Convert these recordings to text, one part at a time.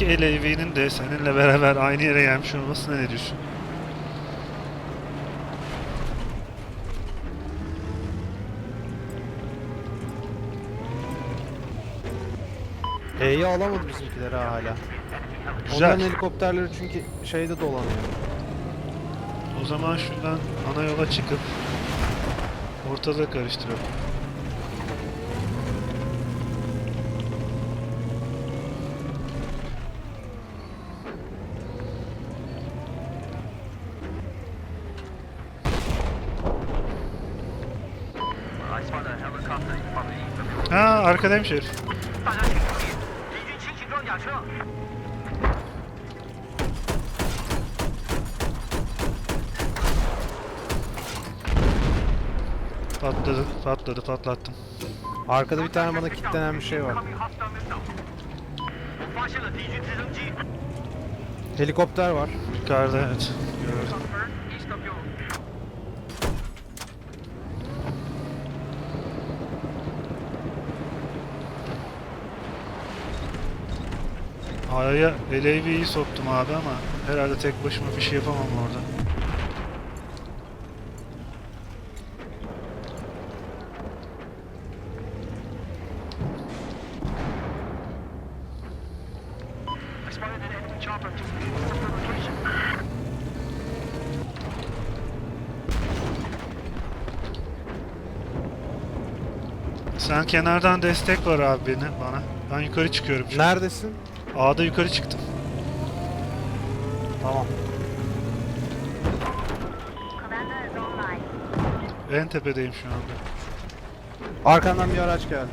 iki LAV'nin de seninle beraber aynı yere gelmiş olmasına ne diyorsun? E'yi alamadı bizimkiler ha hala. Güzel. Onların helikopterleri çünkü şeyde dolanıyor. O zaman şuradan ana yola çıkıp ortada karıştıralım. Ha arkadaymış herif. Patladı, patladı, patlattım. Arkada bir tane bana kilitlenen bir şey var. Helikopter var. Yukarıda evet. Gördüm. A'ya LAV'yi soktum abi ama herhalde tek başıma bir şey yapamam orada. Sen kenardan destek var abi beni, bana. Ben yukarı çıkıyorum. çünkü. Neredesin? A'da yukarı çıktım. Tamam. En tepedeyim şu anda. Arkandan bir araç geldi.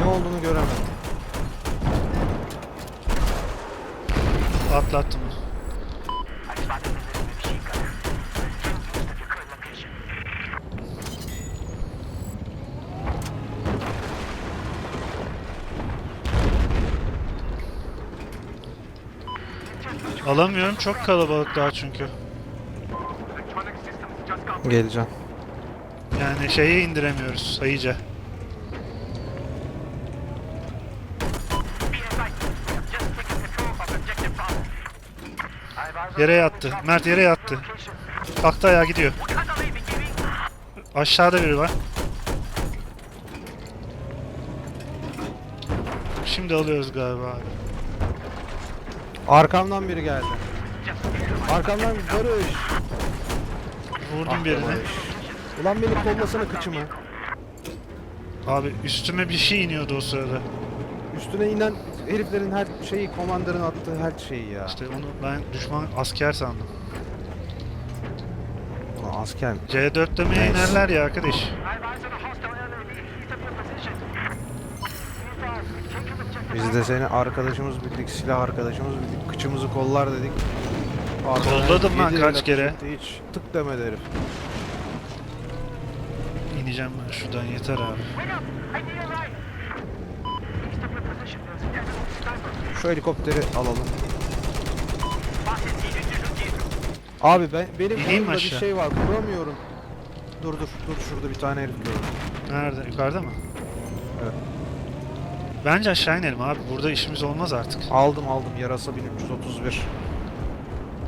Ne olduğunu göremedim. Atlattım. onu. I spotted an enemy machine gunner. Just east of your current location. Alamıyorum çok kalabalık daha çünkü. Geleceğim. Yani şeyi indiremiyoruz sayıca. Yere yattı. Mert yere yattı. Kalktı ayağa gidiyor. Aşağıda biri var. Şimdi alıyoruz galiba abi. Arkamdan biri geldi. Arkamdan Barış. Vurdum Ah birini. Ulan beni kollasana kıçımı. Abi üstüme bir şey iniyordu o sırada. Üstüne inen heriflerin her şeyi, komandanın attığı her şeyi ya. İşte onu ben düşman asker sandım. Ulan asker mi? C4'lemeye Neyse. inerler ya arkadaş. I've eyes on a hostile enemy east of your position. Be advised, we've taken objective biz de seni arkadaşımız bildik, silah arkadaşımız bildik, kıçımızı kollar dedik. Kolladım lan kaç kere. Hiç tık demedi herif. İneceğim ben şuradan yeter abi. Wait up! Şu helikopteri alalım. Abi ben benim İneyim oyunda bir şey var, kuramıyorum. Dur dur dur şurada bir tane herif gördüm. Nerede? Yukarıda mı? Bence aşağı inelim abi. Burada işimiz olmaz artık. Aldım aldım yarasa 1331.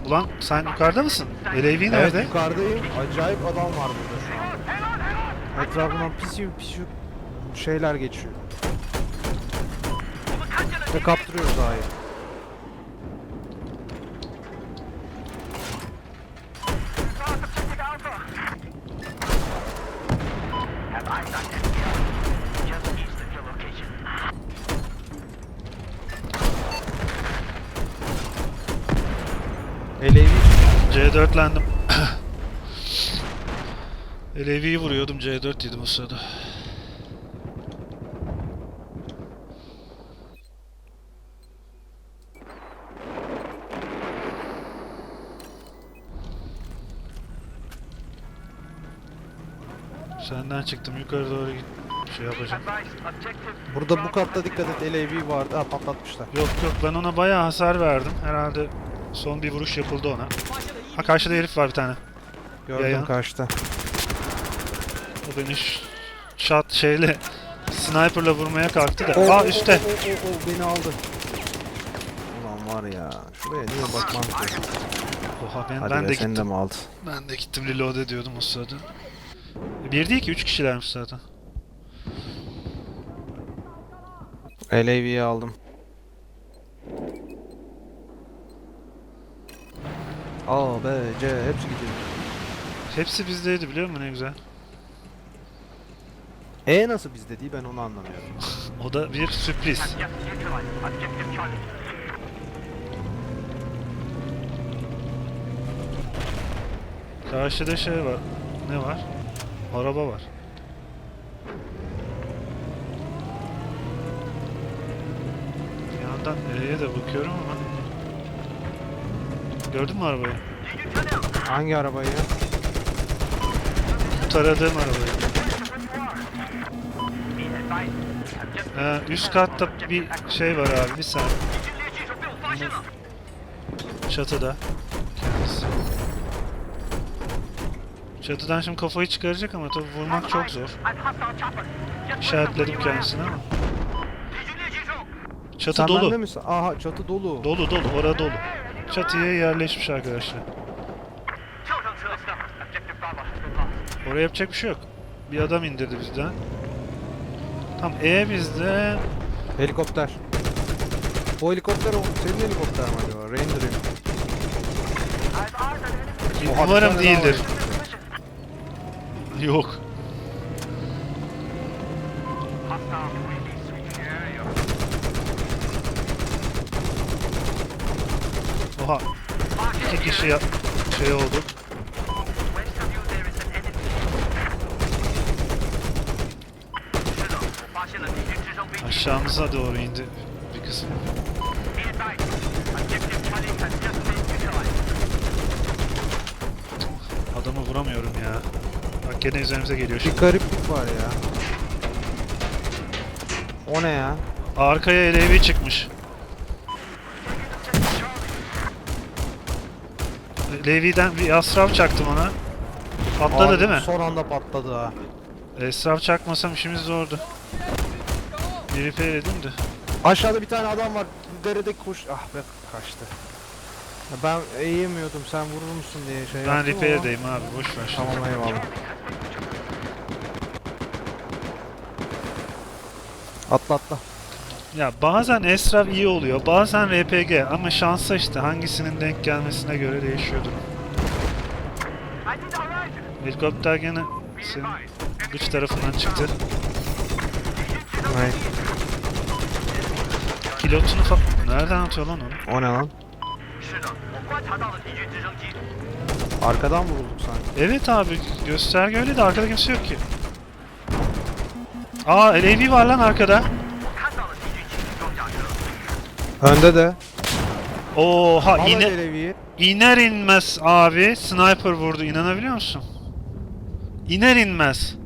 Ulan sen yukarıda mısın? LAV Evet nerede? yukarıdayım. Acayip adam var burada şu an. Etrafından pis pis şeyler geçiyor. Ve kaptırıyoruz sahayı. Objective Alpha. Have eyes on enemy just east of your location. LAV C4'lendim. LAV'yi vuruyordum C4 yedim o sırada. Senden çıktım yukarı doğru git şey yapacağım. Burada bu katta dikkat et LAV vardı. Ha patlatmışlar. Yok yok ben ona bayağı hasar verdim. Herhalde son bir vuruş yapıldı ona. Ha karşıda herif var bir tane. Gördüm Yayan. karşıda. O beni ş- shot şeyle sniperla vurmaya kalktı da. Aa oo, üstte. oo, oo, oo, beni aldı. Ulan var ya. Şuraya niye bakmam ki? Oha ben, Hadi ben be de seni de gittim. mi aldı? Ben de gittim reload ediyordum o sırada. Bir değil ki üç kişilermiş zaten. LAV'yi aldım. A, B, C hepsi gidiyor. Hepsi bizdeydi biliyor musun ne güzel. E nasıl bizde değil ben onu anlamıyorum. O da bir sürpriz. Karşıda şey var. Ne var? Araba var. Yandan E'ye de bakıyorum ama... Gördün mü arabayı? Hangi arabayı? Taradığım arabayı. Ee, üst katta bir şey var abi bir saniye. Çatıda. Çatıdan şimdi kafayı çıkaracak ama tabi vurmak çok zor. İşaretledim kendisini ama. Çatı Sen dolu. Aha çatı dolu. Dolu dolu, orada dolu çatıya yerleşmiş arkadaşlar. Oraya yapacak bir şey yok. Bir adam indirdi bizden. Tam E bizde. Helikopter. O helikopter o senin helikopter mi acaba? Ranger. Umarım değildir. Yok. iki kişi ya şey olduk. Aşağımıza doğru indi bir kısım. Adamı vuramıyorum ya. Bak gene üzerimize geliyor şimdi. Bir gariplik var ya. O ne ya? Arkaya elevi çıkmış. Levi'den bir asrav çaktım ona. Patladı Abi, değil mi? Son anda patladı ha. Esraf çakmasam işimiz zordu. Bir repair de. Aşağıda bir tane adam var. Derede koş... Ah be kaçtı. Ya Ben eğemiyordum sen vurur musun diye şey Ben yaptım repair'deyim abi boş ver. ama- Tamam eyvallah. Atla atla. Ya bazen Esraf iyi oluyor, bazen RPG ama şansa işte hangisinin denk gelmesine göre değişiyordur. Helikopter gene senin güç tarafından çıktı. Hayır. Pilotunu fa... Nereden atıyor lan onu? O ne lan? Arkadan mı bulduk sanki? Evet abi gösterge öyle de arkada kimse yok ki. Aa LAV var lan arkada. Önde de. Oha Al ine, iner inmez abi sniper vurdu inanabiliyor musun? İner inmez.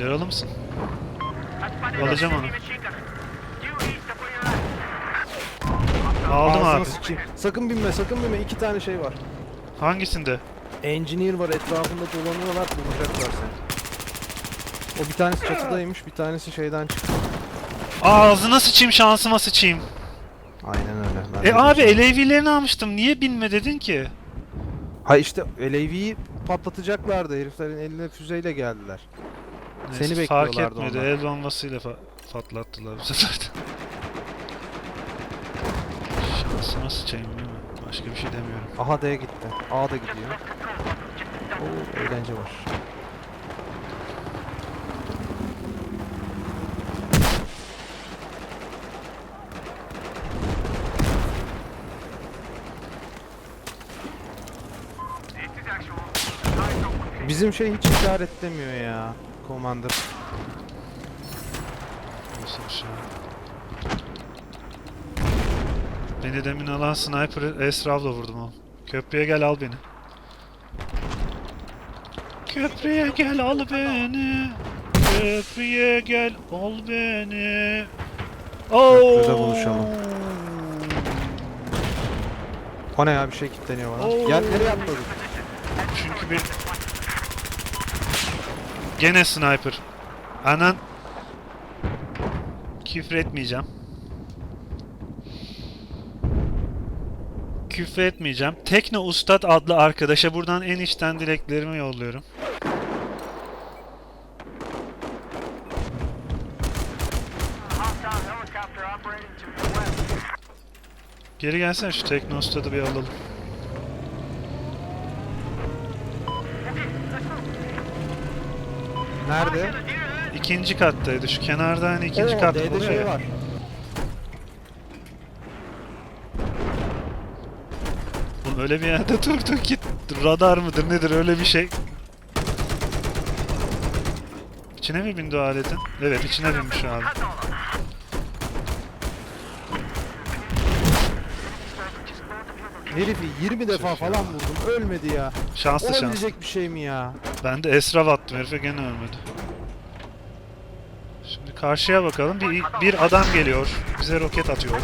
Yaralı mısın? Alacağım onu. Aldım Ağzına abi. sıçayım. Sakın binme sakın binme. İki tane şey var. Hangisinde? Engineer var etrafında dolanıyorlar bulacaklar seni. O bir tanesi çatıdaymış bir tanesi şeyden çıktı. Ağzına sıçayım şansıma sıçayım. Aynen öyle. Ben E de abi düşündüm. LAV'lerini almıştım. Niye binme dedin ki? Ha işte LAV'yi patlatacaklardı. Heriflerin eline füzeyle geldiler. Neyse, Seni fark bekliyorlardı etmedi. onlar. El bombasıyla fa- patlattılar bu sefer de. Şansıma sıçayım? Başka bir şey demiyorum. Aha D'ye gitti. A da gidiyor. Oo, eğlence var. Bizim şey hiç işaretlemiyor ya. Commander. Nasıl bir şey? Beni demin alan sniper Esrav'la vurdum oğlum. Köprüye gel al beni. Köprüye gel al beni. Köprüye gel al beni. Köprüde buluşalım. O ne ya bir şey kilitleniyor bana. Oo. Gel nereye atladık? Çünkü bir... Gene sniper. Anan... Küfür etmeyeceğim. Küfür etmeyeceğim. Tekno Ustad adlı arkadaşa buradan en içten dileklerimi yolluyorum. Geri gelsene şu Tekno Ustad'ı bir alalım. Nerede? İkinci kattaydı. Şu kenarda hani ikinci Oo, kat D'de oluyor şey ya. var. Oğlum öyle bir yerde durduk ki radar mıdır nedir öyle bir şey. İçine mi bindi o aletin? Evet içine binmiş abi. Herifi 20 defa falan vurdum. Ölmedi ya. Şanslı şans. Olabilecek bir şey mi ya? Ben de esraf attım herife gene ölmedi. Şimdi karşıya bakalım. Bir, bir adam geliyor. Bize roket atıyor.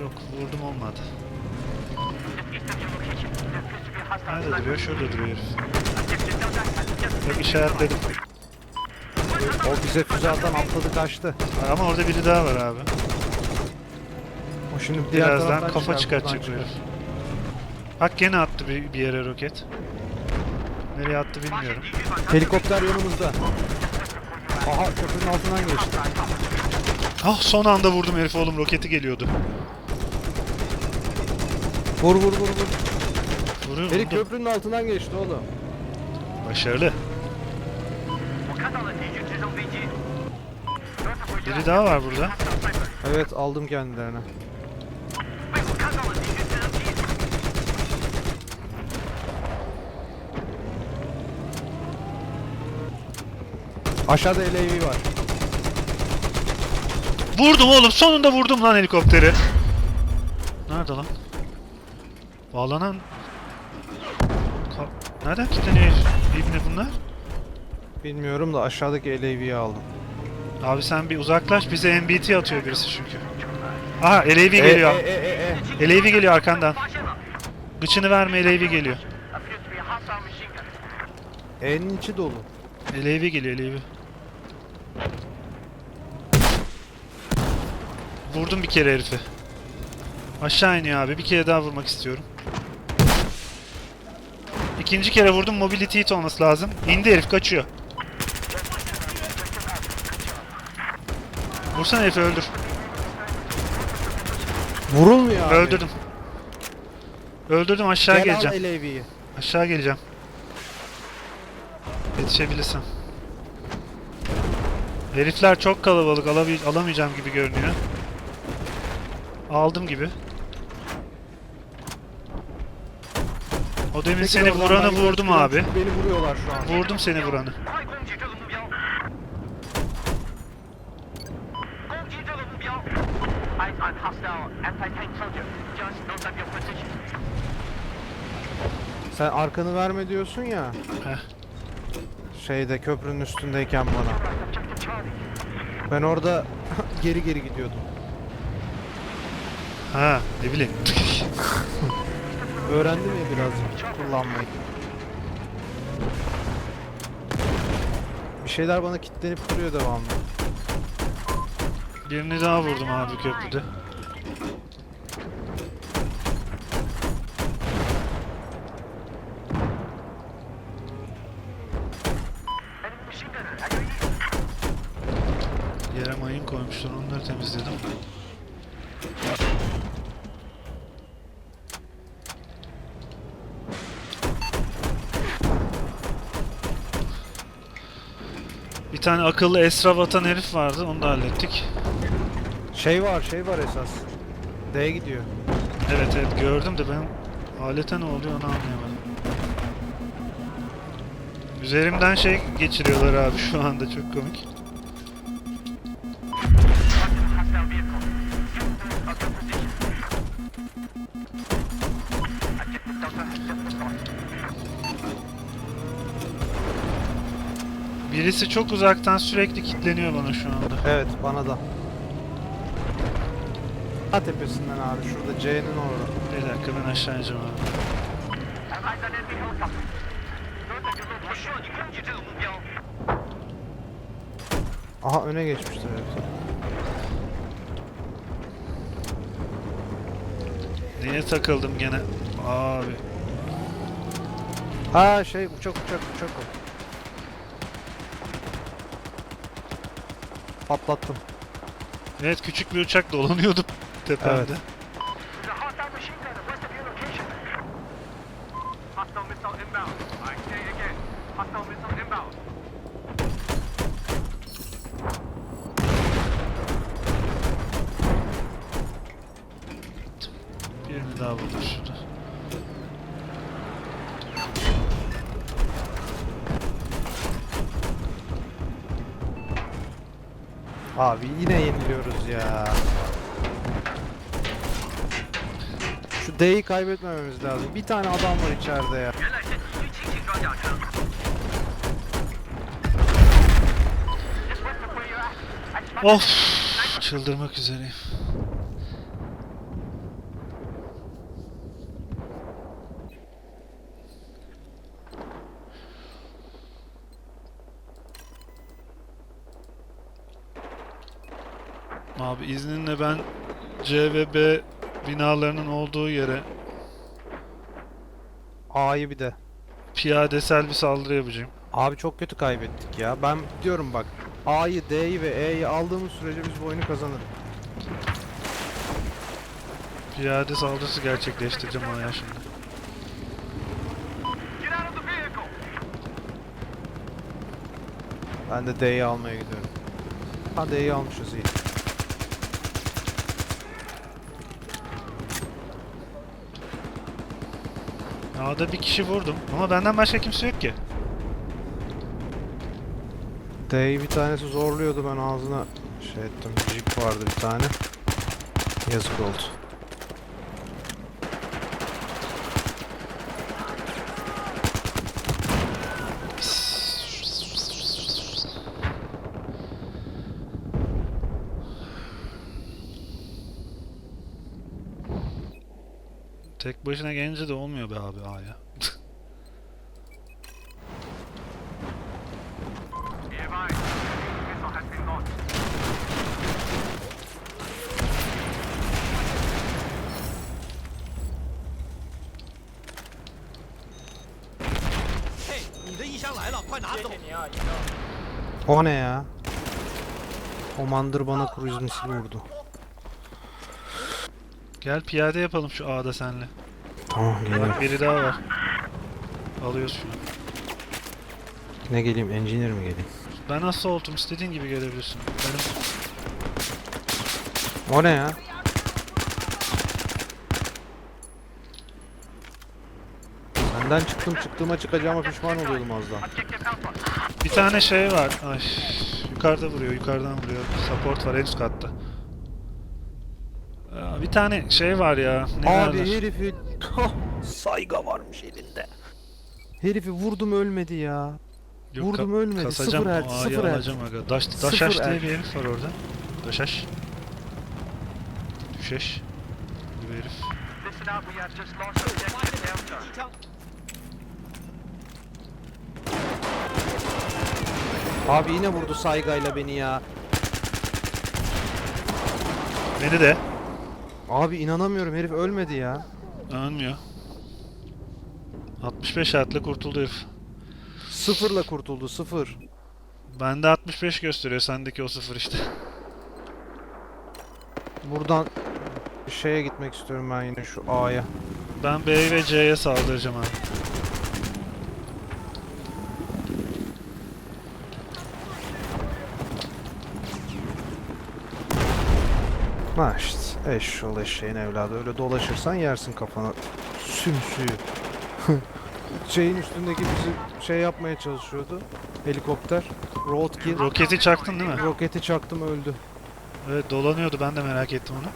Yok vurdum olmadı. Nerede duruyor? Şurada duruyor herif. Bak işaretledim. O bize füze atan atladı kaçtı. Ama orada biri daha var abi. O şimdi diğer Birazdan taraftan kafa çıkar, çıkartacak buradan bu. Bak gene attı bir, bir yere roket. Nereye attı bilmiyorum. Helikopter yanımızda. Aha köprünün altından geçti. Ah son anda vurdum herif oğlum roketi geliyordu. Vur vur vur vur. Vuruyor Herif vurdum. köprünün altından geçti oğlum. Başarılı. Biri daha var burada. Evet aldım kendilerini. Aşağıda LAV var. Vurdum oğlum sonunda vurdum lan helikopteri. Nerede lan? Bağlanan... Ka- Nereden kilitleniyor ibne bunlar? Bilmiyorum da aşağıdaki LAV'yi aldım. Abi sen bir uzaklaş bize MBT atıyor birisi çünkü. Aha LAV E, geliyor. e, e, e, e. LAV geliyor arkandan. Gıçını verme LAV geliyor. E'nin içi dolu. LAV geliyor LAV. Vurdum bir kere herifi. Aşağı iniyor abi. Bir kere daha vurmak istiyorum. İkinci kere vurdum. Mobility hit olması lazım. İndi herif kaçıyor. Vursana herifi öldür. Vurulmuyor abi. Öldürdüm. Öldürdüm aşağı Gel geleceğim. al LAV'yi. Aşağı geleceğim. Yetişebilirsem. Herifler çok kalabalık. Alabi- alamayacağım gibi görünüyor. Aldım gibi. O demin seni vuranı vurdum abi. Beni vuruyorlar şu an. Vurdum seni vuranı. Sen arkanı verme diyorsun ya. Heh. Şeyde köprünün üstündeyken bana. Ben orada geri geri gidiyordum. Ha ne bileyim. Öğrendim ya birazcık kullanmayı. Bir şeyler bana kilitlenip duruyor devamlı. Birini daha vurdum abi köprüde. Tane akıllı esraf atan herif vardı onu da hallettik. Şey var şey var esas. D'ye gidiyor. Evet evet gördüm de ben alete ne oluyor onu anlayamadım. Üzerimden şey geçiriyorlar abi şu anda çok komik. Birisi çok uzaktan sürekli kilitleniyor bana şu anda. Evet bana da. A tepesinden abi şurada C'nin orada. Bir dakika ben aşağı ineceğim abi. Aha öne geçmiştir evet. Niye takıldım gene? Abi. Ha şey uçak uçak uçak o. Patlattım. Evet küçük bir uçak dolanıyordu tepemde. Evet. Hostile missile inbound. I say again. Hostile missile inbound. Abi yine yeniliyoruz ya. Şu D'yi kaybetmememiz lazım. Bir tane adam var içeride ya. Of! Çıldırmak üzereyim. Abi izninle ben C ve B binalarının olduğu yere A'yı bir de. piyadesel bir saldırı yapacağım. Abi çok kötü kaybettik ya. Ben diyorum bak. A'yı, D'yi ve E'yi aldığımız sürece biz bu oyunu kazanırız. Piyade saldırısı gerçekleştireceğim ona ya şimdi. Ben de D'yi almaya gidiyorum. Ha D'yi almışız iyi. A'da bir kişi vurdum ama benden başka kimse yok ki. D'yi bir tanesi zorluyordu ben ağzına şey ettim. Jeep vardı bir tane. Yazık oldu. Tek başına gelince de olmuyor be abi A'ya. O ne ya? Commander bana cruise misil vurdu. Gel piyade yapalım şu A'da senle. Tamam geleyim. Biri daha var. Alıyoruz şunu. Ne geleyim? Engineer mi geleyim? Ben assault'um istediğin gibi gelebilirsin. Benim O ne ya? Senden çıktım çıktığıma çıkacağıma pişman oluyordum az daha. Bir tane şey var. Ay, yukarıda vuruyor, yukarıdan vuruyor. Support var en üst katta. Bir tane şey var ya. Ne Abi derler? herifi... Sayga varmış elinde. Herifi vurdum ölmedi ya. Yok, vurdum ka- ölmedi. Kasacağım Sıfır o el, A'yı sıfır el. alacağım aga. Daş, Sıfır Daşaş diye bir herif var orada. Daşaş. Düşeş. Bu herif. Listen up, we have just lost objective Delta. Abi yine vurdu saygayla beni ya. Beni de. Abi inanamıyorum herif ölmedi ya. Ölmüyor. 65 hayatla kurtuldu herif. Sıfırla kurtuldu sıfır. Bende 65 gösteriyor, sendeki o sıfır işte. Buradan şeye gitmek istiyorum ben yine şu A'ya. Ben B ve C'ye saldıracağım abi. Ha işte eşşoğlu eşeğin evladı öyle dolaşırsan yersin kafana sümsüğü. Şeyin üstündeki bizi şey yapmaya çalışıyordu. Helikopter. Roadkill. Roketi çaktın değil mi? Roketi çaktım öldü. Evet dolanıyordu ben de merak ettim onu.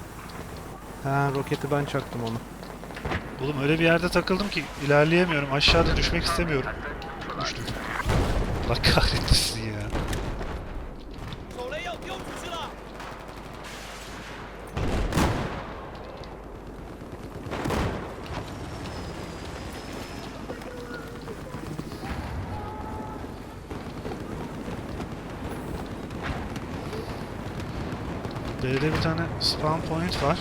Ha roketi ben çaktım onu. Oğlum öyle bir yerde takıldım ki ilerleyemiyorum. Aşağıda düşmek istemiyorum. Düştüm. Allah kahretsin B'de bir tane spawn point var.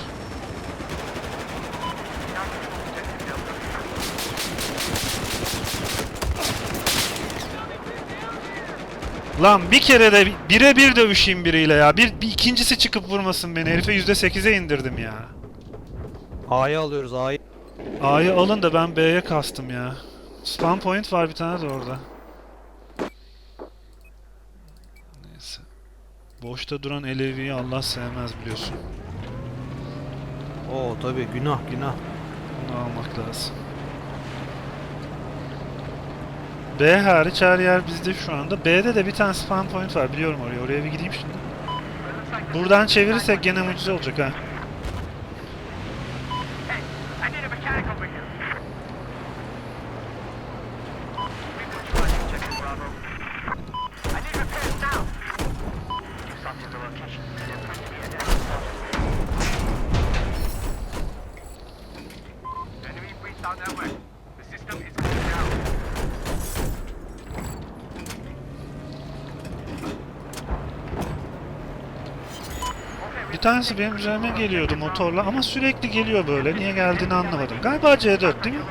Lan bir kere de birebir dövüşeyim biriyle ya. Bir, bir ikincisi çıkıp vurmasın beni. Herife %8'e indirdim ya. A'yı alıyoruz A'yı. A'yı alın da ben B'ye kastım ya. Spawn point var bir tane de orada. Neyse. Boşta duran LAV'yi Allah sevmez biliyorsun. Oo tabi günah günah. Onu almak lazım. B hariç her yer bizde şu anda. B'de de bir tane spawn point var biliyorum oraya. Oraya bir gideyim şimdi. Buradan çevirirsek gene mucize olacak ha. Tanesi benim üzerime geliyordu motorla ama sürekli geliyor böyle. Niye geldiğini anlamadım. Galiba C4 değil mi?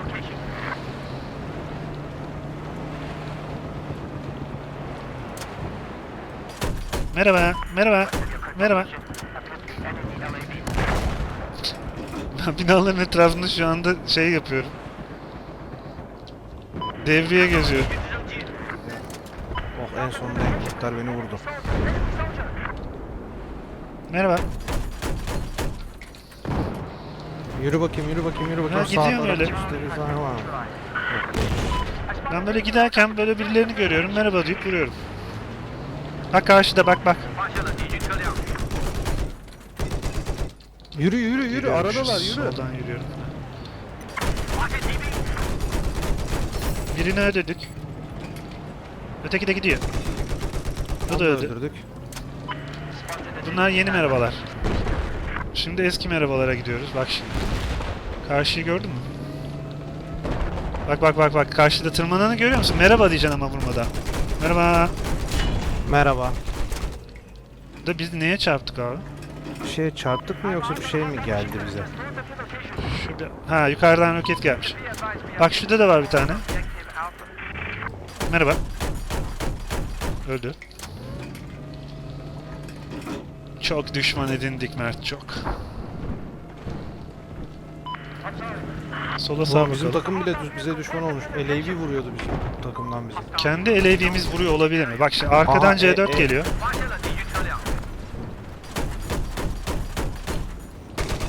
Merhaba, merhaba, merhaba. Ben binaların etrafında şu anda şey yapıyorum. Devriye geziyorum. Oh en sonunda helikopter beni vurdu. Merhaba. Yürü bakayım yürü bakayım yürü bakayım. Ha, gidiyorum öyle. üstte bir tane var mı? Ben böyle giderken böyle birilerini görüyorum. Merhaba deyip vuruyorum. Bak karşıda bak bak. Yürü yürü yürü Yürüyorum şu aradalar yürü. Soldan yürüyorum. Birini öldürdük. Öteki de gidiyor. Onu da öldü. öldürdük. Bunlar yeni merhabalar. Şimdi eski merhabalara gidiyoruz. Bak şimdi. Karşıyı gördün mü? Bak bak bak bak. Karşıda tırmananı görüyor musun? Merhaba diyeceksin ama vurmadan. Merhaba. Merhaba. Da biz neye çarptık abi? Bir şeye çarptık mı yoksa bir şey mi geldi bize? Şurada. Ha yukarıdan roket gelmiş. Bak şurada da var bir tane. Merhaba. Öldü. Çok düşman edindik Mert çok. Sola sağa bizim bakalım. takım bile düz- bize düşman olmuş. LAV vuruyordu bizim takımdan bize. Kendi elediğimiz vuruyor olabilir mi? Bak şimdi arkadan Aha, C4 e- e- geliyor.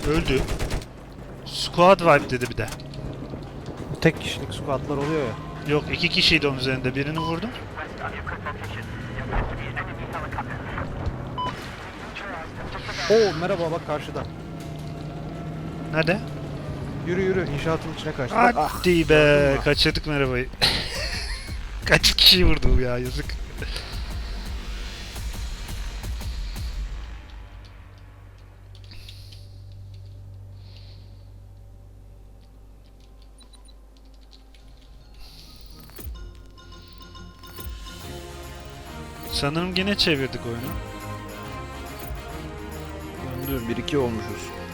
Öldü. Squad wipe dedi bir de. Tek kişilik squatlar oluyor ya. Yok iki kişiydi onun üzerinde. Birini vurdum. Oo merhaba bak karşıda. Nerede? Yürü yürü inşaatın içine kaçtı. Bak, ah. Hadi be. mü? Kaçırdık merhabayı. Kaç kişi vurdu ya yazık. Sanırım yine çevirdik oyunu. Döndü 1-2 olmuşuz.